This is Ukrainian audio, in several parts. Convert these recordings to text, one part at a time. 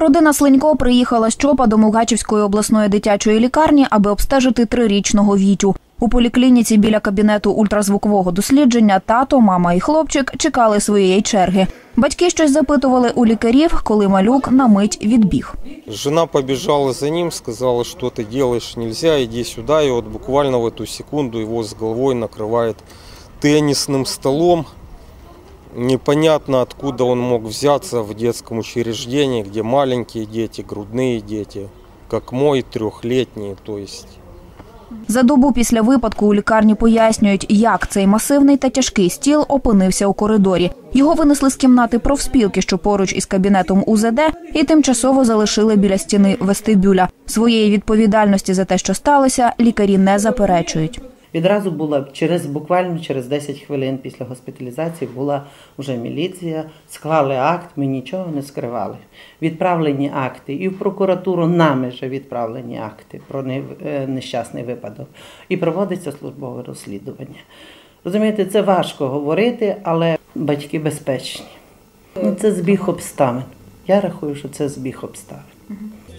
Родина Слинько приїхала з ЧОПа до Мукачівської обласної дитячої лікарні, аби обстежити трирічного Вітю. У поліклініці біля кабінету ультразвукового дослідження тато, мама і хлопчик чекали своєї черги. Батьки щось запитували у лікарів, коли малюк на мить відбіг. Жена побежала за ним, сказала, что ты делаешь, нельзя, иди сюда. И вот буквально в эту секунду его с головой накрывает теннисным столом. Непонятно, откуда он мог взяться в детском учреждении, где маленькие дети, грудные дети, как мой трехлетний, то есть За добу після випадку у лікарні пояснюють, як цей масивний та тяжкий стіл опинився у коридорі. Його винесли з кімнати профспілки, що поруч із кабінетом УЗД, і тимчасово залишили біля стіни вестибюля. Своєї відповідальності за те, що сталося, лікарі не заперечують. Відразу була через буквально через 10 хвилин після госпіталізації була вже міліція, склали акт, ми нічого не скривали. Відправлені акти, і в прокуратуру нами вже відправлені акти про е, нещасний випадок. І проводиться службове розслідування. Розумієте, це важко говорити, але батьки безпечні. Ну, Це збіг обставин. Я рахую, що це збіг обставин.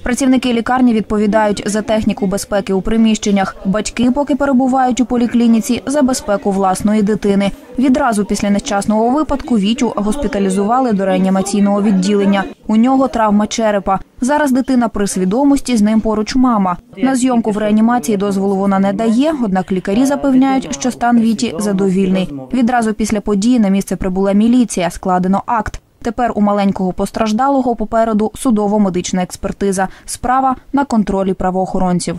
Працівники лікарні відповідають за техніку безпеки у приміщеннях. Батьки, поки перебувають у поліклініці, за безпеку власної дитини. Відразу після нещасного випадку Вітю госпіталізували до реанімаційного відділення. У нього травма черепа. Зараз дитина при свідомості, з ним поруч мама. На зйомку в реанімації дозволу вона не дає, однак лікарі запевняють, що стан Віті задовільний. Відразу після події на місце прибула міліція, складено акт. Тепер у маленького постраждалого попереду судово-медична експертиза. Справа на контролі правоохоронців.